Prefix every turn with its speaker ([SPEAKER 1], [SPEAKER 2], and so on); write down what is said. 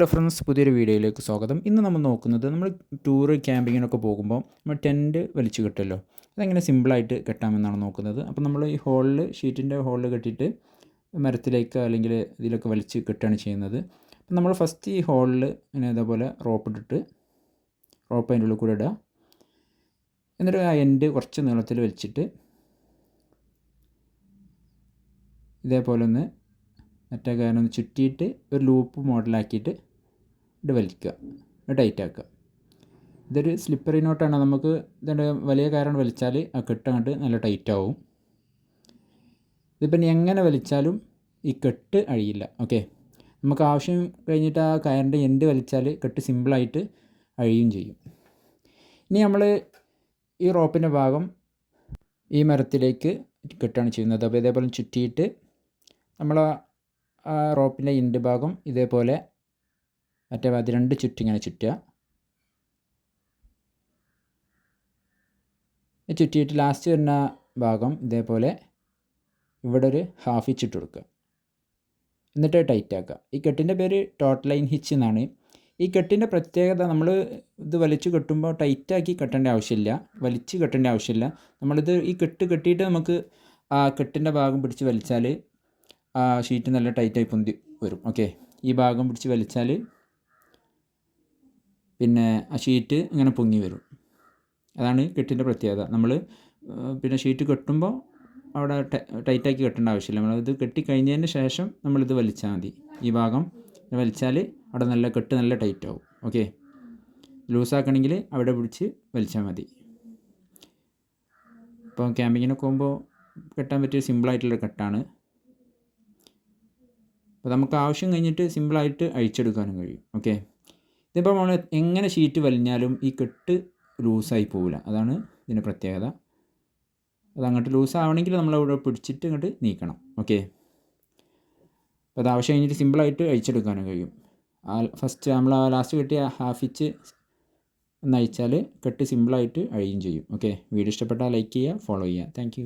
[SPEAKER 1] Hello friends പുതിയൊരു വീഡിയോയിലേക്ക് സ്വാഗതം. ഇന്ന് നമ്മൾ നോക്കുന്നത് നമ്മൾ ടൂർ ക്യാമ്പിങ്ങിനൊക്കെ പോകുമ്പോൾ നമ്മൾ ടെന്റ് വലിച്ചു കെട്ടുമല്ലോ. അതെങ്ങനെ സിമ്പിളായിട്ട് കെട്ടാമെന്നാണ് നോക്കുന്നത്. അപ്പോൾ നമ്മൾ ഈ ഹോളിൽ ഷീറ്റിന്റെ ഹോളിൽ കെട്ടിയിട്ട് മരത്തിലേക്ക് അല്ലെങ്കിൽ ഇതിലൊക്കെ വലിച്ച് കെട്ടുകയാണ് ചെയ്യുന്നത്. അപ്പം നമ്മൾ ഫസ്റ്റ് ഈ ഹോളിൽ ഇങ്ങനെ ഇതേപോലെ റോപ്പ് ഇട്ടിട്ട് റോപ്പ് അതിന്റെ ഉള്ളിൽ കൂടെ ഇടുക. എന്നിട്ട് ആ എൻഡ് കുറച്ച് നീളത്തിൽ വലിച്ചിട്ട് ഇതേപോലെ ഒന്ന് മറ്റേ കാരണം ചുറ്റിയിട്ട് ഒരു ലൂപ്പ് മോഡലാക്കിയിട്ട് ഇത് വലിക്കുക. ടൈറ്റ് ആക്കുക. ഇതൊരു സ്ലിപ്പറി നോട്ടാണ് നമുക്ക് ഇതിന്റെ വലിയ കാരണം വലിച്ചാൽ ആ കെട്ടങ്ങോട്ട് നല്ല ടൈറ്റ് ആവും. ഇതിപ്പം എങ്ങനെ വലിച്ചാലും ഈ കെട്ട് അഴിയില്ല. ഓക്കെ നമുക്ക് ആവശ്യം കഴിഞ്ഞിട്ട് ആ കയറിന്റെ എൻഡ് വലിച്ചാൽ കെട്ട് സിമ്പിളായിട്ട് അഴിയും ചെയ്യും. ഇനി നമ്മൾ ഈ റോപ്പിന്റെ ഭാഗം ഈ മരത്തിലേക്ക് കെട്ടാണ് ചെയ്യുന്നത്. അപ്പോൾ ഇതേപോലെ ചുറ്റിയിട്ട് നമ്മൾ ആ റോപ്പിന്റെ എൻഡ് ഭാഗം ഇതേപോലെ മറ്റേ ഭാഗത്ത് രണ്ട് ചുറ്റിങ്ങനെ ചുറ്റുക. ചുറ്റിയിട്ട് ലാസ്റ്റ് വരുന്ന ഭാഗം ഇതേപോലെ ഇവിടെ ഒരു ഹാഫ് ഹിച്ച് ഇട്ട് കൊടുക്കുക. എന്നിട്ട് ടൈറ്റ് ആക്കുക. ഈ കെട്ടിന്റെ പേര് ടോട്ട് ലൈൻ ഹിച്ച് എന്നാണ്. ഈ കെട്ടിന്റെ പ്രത്യേകത നമ്മൾ ഇത് വലിച്ചു കെട്ടുമ്പോൾ ടൈറ്റാക്കി കെട്ടേണ്ട ആവശ്യമില്ല. വലിച്ച് കെട്ടേണ്ട ആവശ്യമില്ല. നമ്മളിത് ഈ കെട്ട് കെട്ടിയിട്ട് നമുക്ക് ആ കെട്ടിന്റെ ഭാഗം പിടിച്ച് വലിച്ചാൽ ആ ഷീറ്റ് നല്ല ടൈറ്റായി പൊന്തി വരും. ഓക്കെ ഈ ഭാഗം പിടിച്ച് വലിച്ചാൽ പിന്നെ ആ ഷീറ്റ് ഇങ്ങനെ പൊങ്ങി വരും. അതാണ് കെട്ടിന്റെ പ്രത്യേകത. നമ്മൾ പിന്നെ ഷീറ്റ് കെട്ടുമ്പോൾ അവിടെ ടൈറ്റാക്കി കെട്ടേണ്ട ആവശ്യമില്ല. നമ്മളിത് കെട്ടിക്കഴിഞ്ഞതിന് ശേഷം നമ്മളിത് വലിച്ചാൽ മതി. ഈ ഭാഗം വലിച്ചാൽ അവിടെ നല്ല കെട്ട് നല്ല ടൈറ്റ് ആവും ഓക്കെ? ലൂസാക്കണമെങ്കിൽ അവിടെ പിടിച്ച് വലിച്ചാൽ മതി. ഇപ്പോൾ ക്യാമ്പിങ്ങിനൊക്കെ പോകുമ്പോൾ കെട്ടാൻ പറ്റിയ സിമ്പിളായിട്ടുള്ള കെട്ടാണ്. അപ്പോൾ നമുക്ക് ആവശ്യം കഴിഞ്ഞിട്ട് സിമ്പിളായിട്ട് അഴിച്ചെടുക്കാനും കഴിയും. ഓക്കെ? ഇതിപ്പോൾ നമ്മൾ എങ്ങനെ ഷീറ്റ് വലിഞ്ഞാലും ഈ കെട്ട് ലൂസായി പോവില്ല. അതാണ് ഇതിന്റെ പ്രത്യേകത. അത് അങ്ങോട്ട് ലൂസാവണമെങ്കിൽ നമ്മളവിടെ പിടിച്ചിട്ട് ഇങ്ങോട്ട് നീക്കണം. ഓക്കെ അപ്പോൾ അത് ആവശ്യം കഴിഞ്ഞിട്ട് സിമ്പിളായിട്ട് അഴിച്ചെടുക്കാനും കഴിയും. ആ ഫസ്റ്റ് നമ്മൾ ആ ലാസ്റ്റ് കെട്ടിയ ഹാഫ് ഇച്ച് ഒന്ന് അയച്ചാൽ കെട്ട് സിമ്പിളായിട്ട് അഴിയും ചെയ്യും. ഓക്കെ വീഡിയോ ഇഷ്ടപ്പെട്ടാൽ ലൈക്ക് ചെയ്യുക ഫോളോ ചെയ്യുക. താങ്ക്